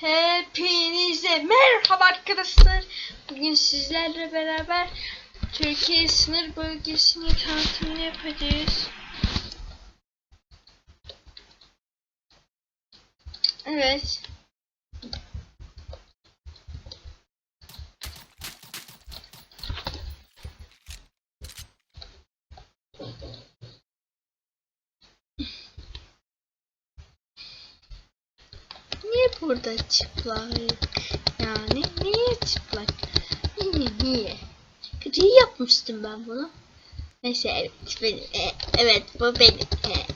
Hepinize merhaba arkadaşlar. Bugün sizlerle beraber Türkiye sınır bölgesinin tanıtımını yapacağız. Evet. Niye burada çıplak? Yani niye çıplak? Niye niye? Gri yapmıştım ben bunu. Neyse evet benim. e, evet bu benim. E.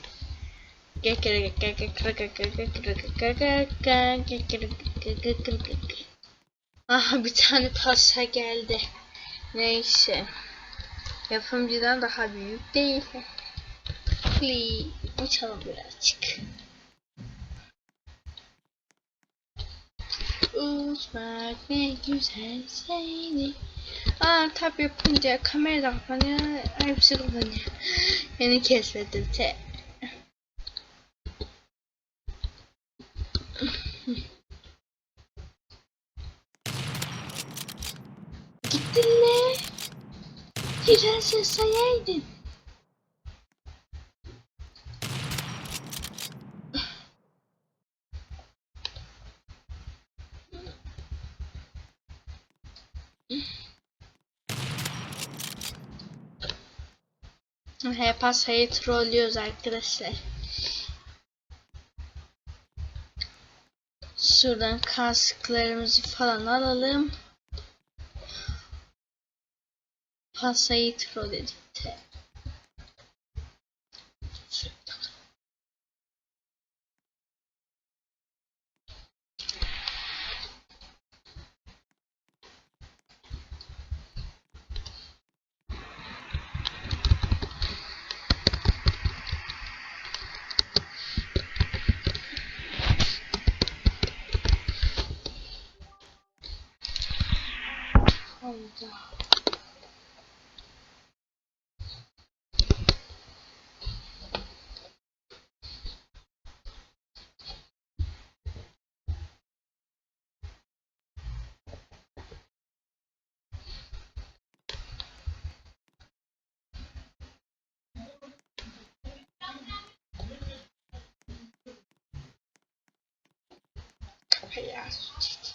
Aha bir tane pasta geldi. Neyse. Yapımcıdan daha büyük değil. Please. Uçalım birazcık. Uçmak ne güzel şeydi. Aa tabi yapınca kamera kapanıyor. Hepsi kapanıyor. Yeni keşfettim te. Gittin ne? Biraz yasayaydın. Hep pasayı trollüyoruz arkadaşlar. Şuradan kasklarımızı falan alalım. Pasayı trolledik. de. pass.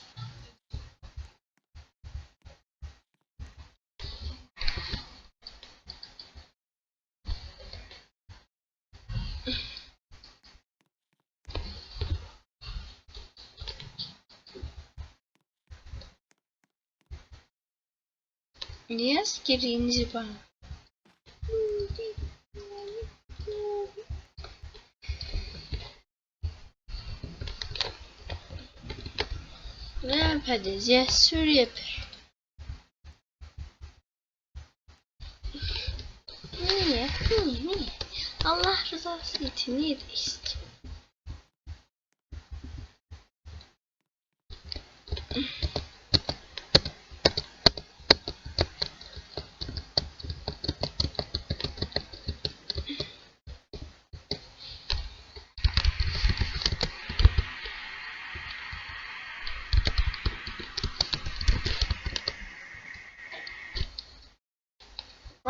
Yes, getting the Ne yapacağız? Ya sür yapar. Niye? Niye? Allah rızası için niye değişti?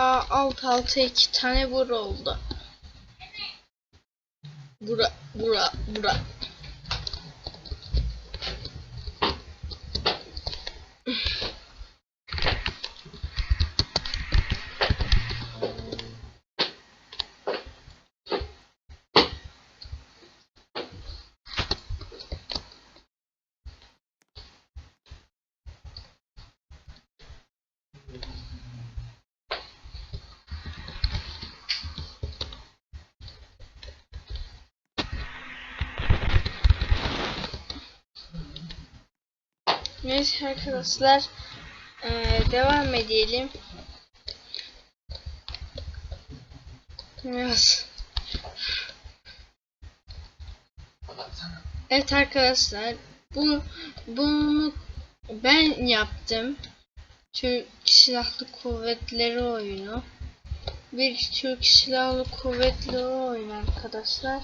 Aa, alt alta iki tane bura oldu. Bura, bura, bura. Neyse arkadaşlar eee, devam edelim. Biraz. Evet arkadaşlar bu bunu ben yaptım. Türk Silahlı Kuvvetleri oyunu. Bir Türk Silahlı Kuvvetleri oyunu arkadaşlar.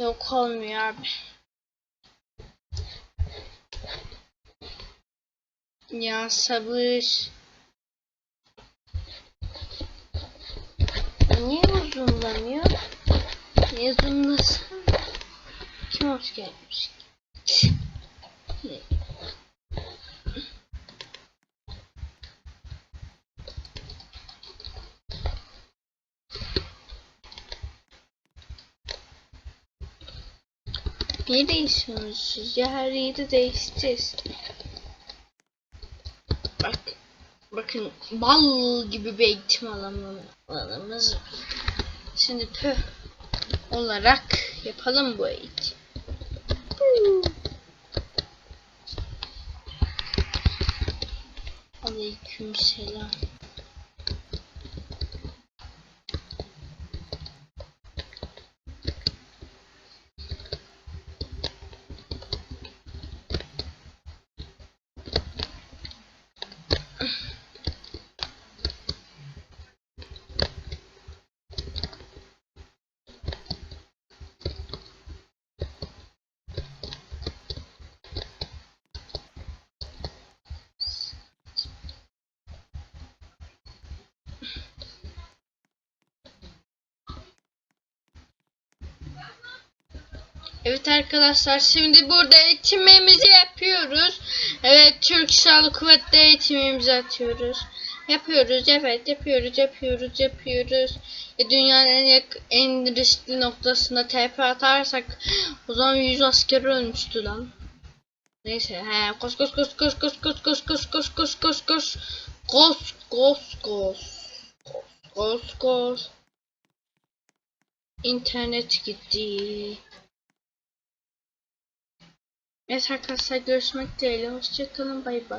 Yok olmuyor abi. Ya sabır. Niye uzunlamıyor? Niye zoomlasın? Kim hoş gelmiş? Niye değişiyorsunuz siz ya? Her yeri değişeceğiz. Bakın bal gibi bir eğitim alanı- alanımız. Şimdi pö olarak yapalım bu eğitim. Aleyküm selam. Evet arkadaşlar şimdi burada eğitimimizi yapıyoruz. Evet Türk Silahlı Kuvvetleri eğitimimizi atıyoruz. Yapıyoruz evet yapıyoruz yapıyoruz yapıyoruz. E, dünyanın en, yak- en riskli noktasında TP atarsak o zaman 100 asker ölmüştü lan. Neyse he koş koş koş koş koş koş koş koş koş koş koş koş koş koş koş koş koş İnternet gitti. Evet arkadaşlar görüşmek dileğiyle. Hoşçakalın. Bay bay.